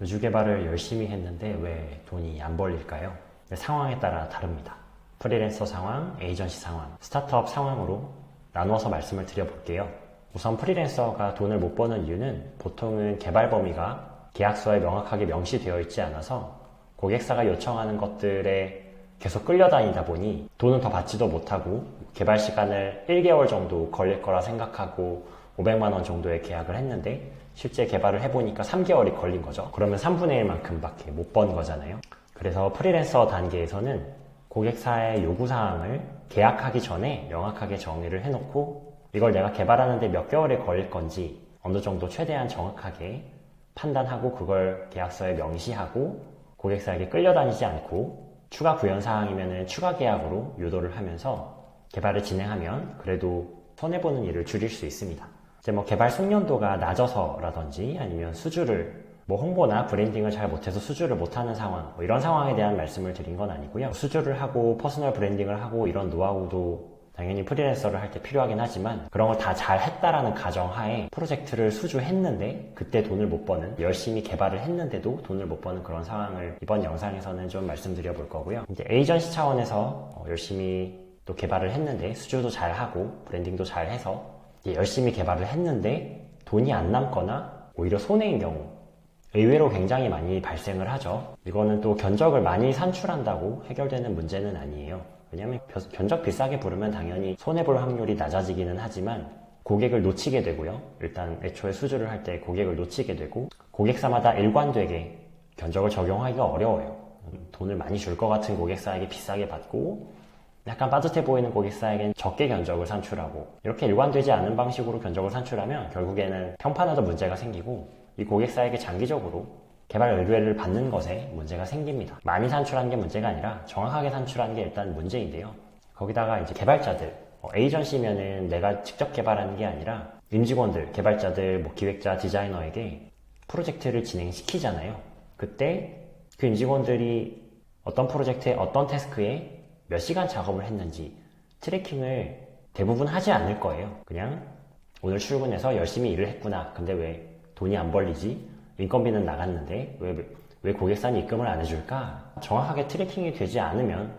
우주 개발을 열심히 했는데 왜 돈이 안 벌릴까요? 상황에 따라 다릅니다. 프리랜서 상황, 에이전시 상황, 스타트업 상황으로 나누어서 말씀을 드려볼게요. 우선 프리랜서가 돈을 못 버는 이유는 보통은 개발 범위가 계약서에 명확하게 명시되어 있지 않아서 고객사가 요청하는 것들에 계속 끌려다니다 보니 돈은 더 받지도 못하고 개발 시간을 1개월 정도 걸릴 거라 생각하고 500만 원 정도의 계약을 했는데 실제 개발을 해보니까 3개월이 걸린 거죠. 그러면 3분의 1만큼밖에 못 번 거잖아요. 그래서 프리랜서 단계에서는 고객사의 요구사항을 계약하기 전에 명확하게 정의를 해놓고 이걸 내가 개발하는데 몇 개월이 걸릴 건지 어느 정도 최대한 정확하게 판단하고 그걸 계약서에 명시하고 고객사에게 끌려다니지 않고 추가 구현 사항이면 추가 계약으로 유도를 하면서 개발을 진행하면 그래도 손해보는 일을 줄일 수 있습니다. 이제 뭐 개발 숙련도가 낮아서라든지 아니면 수주를 뭐 홍보나 브랜딩을 잘 못해서 수주를 못하는 상황 뭐 이런 상황에 대한 말씀을 드린 건 아니고요. 수주를 하고 퍼스널 브랜딩을 하고 이런 노하우도 당연히 프리랜서를 할 때 필요하긴 하지만 그런 걸 다 잘 했다라는 가정하에 프로젝트를 수주했는데 그때 돈을 못 버는 열심히 개발을 했는데도 돈을 못 버는 그런 상황을 이번 영상에서는 좀 말씀드려 볼 거고요. 이제 에이전시 차원에서 어, 열심히 또 개발을 했는데 수주도 잘 하고 브랜딩도 잘 해서 열심히 개발을 했는데 돈이 안 남거나 오히려 손해인 경우 의외로 굉장히 많이 발생을 하죠. 이거는 또 견적을 많이 산출한다고 해결되는 문제는 아니에요. 왜냐하면 벼- 견적 비싸게 부르면 당연히 손해볼 확률이 낮아지기는 하지만 고객을 놓치게 되고요. 일단 애초에 수주를 할 때 고객을 놓치게 되고 고객사마다 일관되게 견적을 적용하기가 어려워요. 음, 돈을 많이 줄 것 같은 고객사에게 비싸게 받고 약간 빠듯해 보이는 고객사에겐 적게 견적을 산출하고 이렇게 일관되지 않은 방식으로 견적을 산출하면 결국에는 평판에도 문제가 생기고 이 고객사에게 장기적으로 개발 의뢰를 받는 것에 문제가 생깁니다. 많이 산출한 게 문제가 아니라 정확하게 산출한 게 일단 문제인데요. 거기다가 이제 개발자들, 어, 에이전시면은 내가 직접 개발하는 게 아니라 임직원들, 개발자들, 뭐 기획자, 디자이너에게 프로젝트를 진행시키잖아요. 그때 그 임직원들이 어떤 프로젝트에 어떤 태스크에 몇 시간 작업을 했는지 트래킹을 대부분 하지 않을 거예요. 그냥 오늘 출근해서 열심히 일을 했구나. 근데 왜 돈이 안 벌리지? 인건비는 나갔는데 왜, 왜 고객사는 입금을 안 해줄까? 정확하게 트래킹이 되지 않으면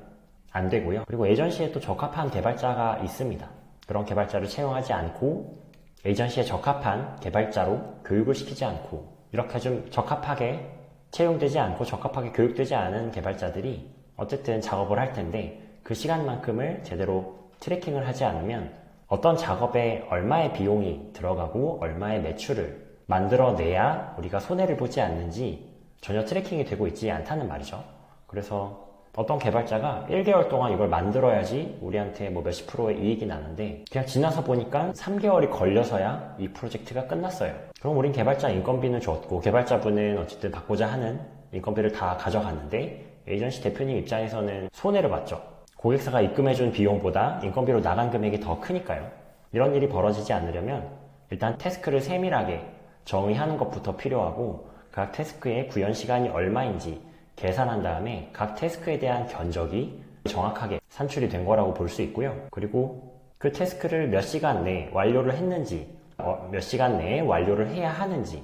안 되고요. 그리고 에이전시에 또 적합한 개발자가 있습니다. 그런 개발자를 채용하지 않고 에이전시에 적합한 개발자로 교육을 시키지 않고 이렇게 좀 적합하게 채용되지 않고 적합하게 교육되지 않은 개발자들이 어쨌든 작업을 할 텐데 그 시간만큼을 제대로 트래킹을 하지 않으면 어떤 작업에 얼마의 비용이 들어가고 얼마의 매출을 만들어내야 우리가 손해를 보지 않는지 전혀 트래킹이 되고 있지 않다는 말이죠. 그래서 어떤 개발자가 1개월 동안 이걸 만들어야지 우리한테 뭐 몇십 프로의 이익이 나는데 그냥 지나서 보니까 3개월이 걸려서야 이 프로젝트가 끝났어요. 그럼 우린 개발자 인건비는 줬고 개발자분은 어쨌든 받고자 하는 인건비를 다 가져갔는데 에이전시 대표님 입장에서는 손해를 봤죠. 고객사가 입금해준 비용보다 인건비로 나간 금액이 더 크니까요. 이런 일이 벌어지지 않으려면 일단 태스크를 세밀하게 정의하는 것부터 필요하고 각 태스크의 구현 시간이 얼마인지 계산한 다음에 각 태스크에 대한 견적이 정확하게 산출이 된 거라고 볼 수 있고요. 그리고 그 태스크를 몇 시간 내에 완료를 했는지, 어, 몇 시간 내에 완료를 해야 하는지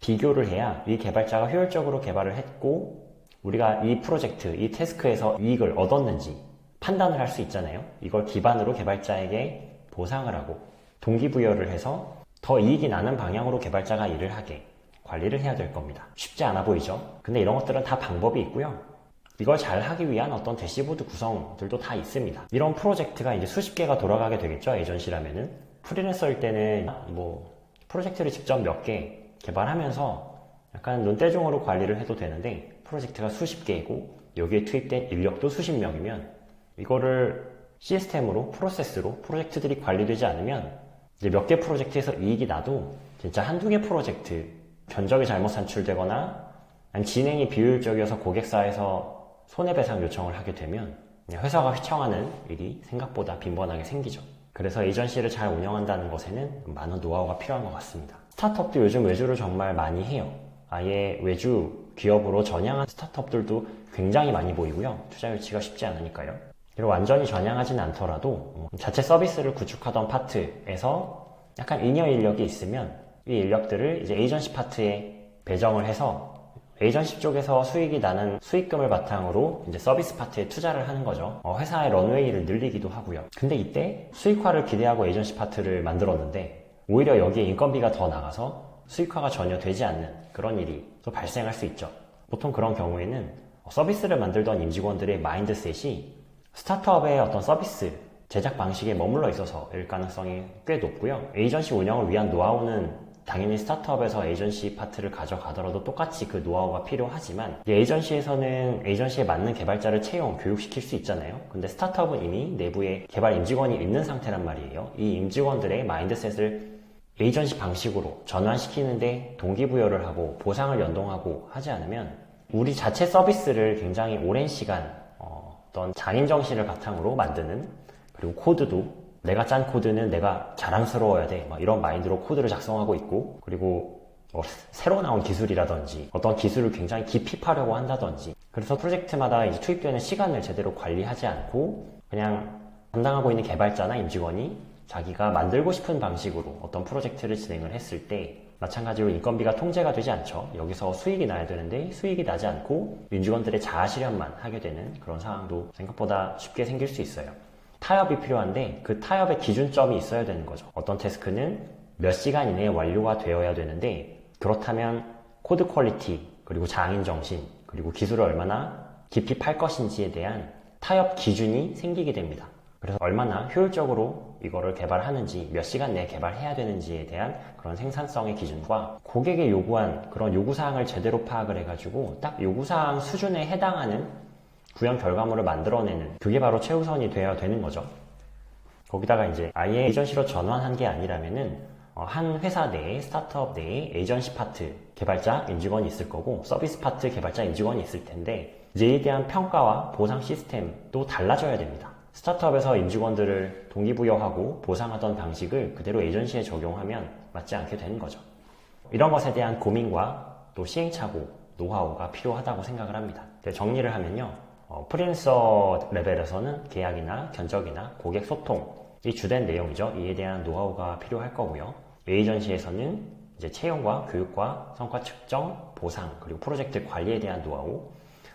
비교를 해야 이 개발자가 효율적으로 개발을 했고 우리가 이 프로젝트, 이 태스크에서 이익을 얻었는지 판단을 할 수 있잖아요. 이걸 기반으로 개발자에게 보상을 하고 동기부여를 해서 더 이익이 나는 방향으로 개발자가 일을 하게 관리를 해야 될 겁니다. 쉽지 않아 보이죠? 근데 이런 것들은 다 방법이 있고요. 이걸 잘 하기 위한 어떤 대시보드 구성들도 다 있습니다. 이런 프로젝트가 이제 수십 개가 돌아가게 되겠죠, 에이전시라면은. 프리랜서일 때는 뭐 프로젝트를 직접 몇 개 개발하면서 약간 눈대중으로 관리를 해도 되는데 프로젝트가 수십 개이고 여기에 투입된 인력도 수십 명이면 이거를 시스템으로 프로세스로 프로젝트들이 관리되지 않으면 이제 몇 개 프로젝트에서 이익이 나도 진짜 한두 개 프로젝트 견적이 잘못 산출되거나 진행이 비효율적이어서 고객사에서 손해배상 요청을 하게 되면 회사가 휘청하는 일이 생각보다 빈번하게 생기죠. 그래서 에이전시를 잘 운영한다는 것에는 많은 노하우가 필요한 것 같습니다. 스타트업도 요즘 외주를 정말 많이 해요. 아예 외주 기업으로 전향한 스타트업들도 굉장히 많이 보이고요. 투자 유치가 쉽지 않으니까요. 그리고 완전히 전향하진 않더라도 음, 자체 서비스를 구축하던 파트에서 약간 인여 인력이 있으면 이 인력들을 이제 에이전시 파트에 배정을 해서 에이전시 쪽에서 수익이 나는 수익금을 바탕으로 이제 서비스 파트에 투자를 하는 거죠. 어, 회사의 런웨이를 늘리기도 하고요. 근데 이때 수익화를 기대하고 에이전시 파트를 만들었는데 오히려 여기에 인건비가 더 나가서 수익화가 전혀 되지 않는 그런 일이 또 발생할 수 있죠. 보통 그런 경우에는 서비스를 만들던 임직원들의 마인드셋이 스타트업의 어떤 서비스 제작 방식에 머물러 있어서일 가능성이 꽤 높고요. 에이전시 운영을 위한 노하우는 당연히 스타트업에서 에이전시 파트를 가져가더라도 똑같이 그 노하우가 필요하지만 이 에이전시에서는 에이전시에 맞는 개발자를 채용, 교육시킬 수 있잖아요. 근데 스타트업은 이미 내부에 개발 임직원이 있는 상태란 말이에요. 이 임직원들의 마인드셋을 에이전시 방식으로 전환시키는데 동기부여를 하고 보상을 연동하고 하지 않으면 우리 자체 서비스를 굉장히 오랜 시간 어, 어떤 장인 정신을 바탕으로 만드는 그리고 코드도 내가 짠 코드는 내가 자랑스러워야 돼. 막 이런 마인드로 코드를 작성하고 있고, 그리고 뭐 새로 나온 기술이라든지 어떤 기술을 굉장히 깊이 파려고 한다든지 그래서 프로젝트마다 이제 투입되는 시간을 제대로 관리하지 않고 그냥 담당하고 있는 개발자나 임직원이 자기가 만들고 싶은 방식으로 어떤 프로젝트를 진행을 했을 때 마찬가지로 인건비가 통제가 되지 않죠. 여기서 수익이 나야 되는데 수익이 나지 않고 임직원들의 자아 실현만 하게 되는 그런 상황도 생각보다 쉽게 생길 수 있어요. 타협이 필요한데 그 타협의 기준점이 있어야 되는 거죠. 어떤 태스크는 몇 시간 이내에 완료가 되어야 되는데 그렇다면 코드 퀄리티 그리고 장인 정신 그리고 기술을 얼마나 깊이 팔 것인지에 대한 타협 기준이 생기게 됩니다. 그래서 얼마나 효율적으로 이거를 개발하는지 몇 시간 내에 개발해야 되는지에 대한 그런 생산성의 기준과 고객의 요구한 그런 요구사항을 제대로 파악을 해가지고 딱 요구사항 수준에 해당하는 구현 결과물을 만들어내는 그게 바로 최우선이 되어야 되는 거죠. 거기다가 이제 아예 에이전시로 전환한 게 아니라면은 어, 한 회사 내에 스타트업 내에 에이전시 파트 개발자 임직원이 있을 거고 서비스 파트 개발자 임직원이 있을 텐데 이제 에 대한 평가와 보상 시스템도 달라져야 됩니다. 스타트업에서 임직원들을 동기부여하고 보상하던 방식을 그대로 에이전시에 적용하면 맞지 않게 되는 거죠. 이런 것에 대한 고민과 또 시행착오, 노하우가 필요하다고 생각을 합니다. 네, 정리를 하면요. 어, 프리랜서 레벨에서는 계약이나 견적이나 고객 소통이 주된 내용이죠. 이에 대한 노하우가 필요할 거고요. 에이전시에서는 이제 채용과 교육과 성과 측정, 보상, 그리고 프로젝트 관리에 대한 노하우.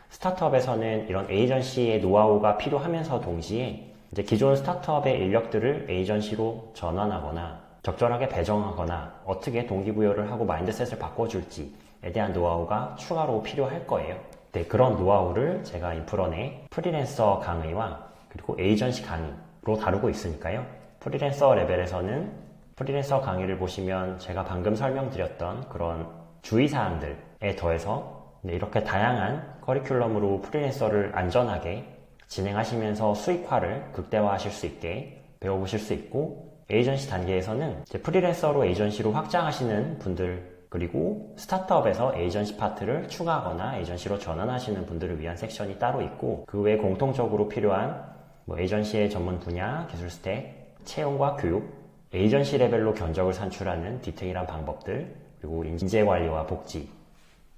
스타트업에서는 이런 에이전시의 노하우가 필요하면서 동시에 이제 기존 스타트업의 인력들을 에이전시로 전환하거나 적절하게 배정하거나 어떻게 동기부여를 하고 마인드셋을 바꿔줄지에 대한 노하우가 추가로 필요할 거예요. 네, 그런 노하우를 제가 인프런의 프리랜서 강의와 그리고 에이전시 강의로 다루고 있으니까요. 프리랜서 레벨에서는 프리랜서 강의를 보시면 제가 방금 설명드렸던 그런 주의사항들에 더해서 네, 이렇게 다양한 커리큘럼으로 프리랜서를 안전하게 진행하시면서 수익화를 극대화하실 수 있게 배워보실 수 있고 에이전시 단계에서는 프리랜서로 에이전시로 확장하시는 분들 그리고 스타트업에서 에이전시 파트를 추가하거나 에이전시로 전환하시는 분들을 위한 섹션이 따로 있고 그 외에 공통적으로 필요한 뭐 에이전시의 전문 분야, 기술 스택, 채용과 교육, 에이전시 레벨로 견적을 산출하는 디테일한 방법들, 그리고 인재 관리와 복지,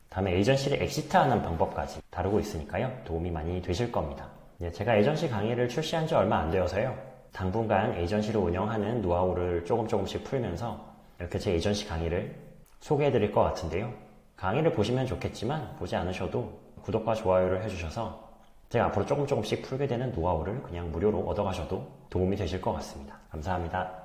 다음에 에이전시를 엑시트하는 방법까지 다루고 있으니까요. 도움이 많이 되실 겁니다. 예, 제가 에이전시 강의를 출시한 지 얼마 안 되어서요. 당분간 에이전시를 운영하는 노하우를 조금 조금씩 풀면서 이렇게 제 에이전시 강의를 소개해 드릴 것 같은데요. 강의를 보시면 좋겠지만 보지 않으셔도 구독과 좋아요를 해주셔서 제가 앞으로 조금 조금씩 풀게 되는 노하우를 그냥 무료로 얻어가셔도 도움이 되실 것 같습니다. 감사합니다.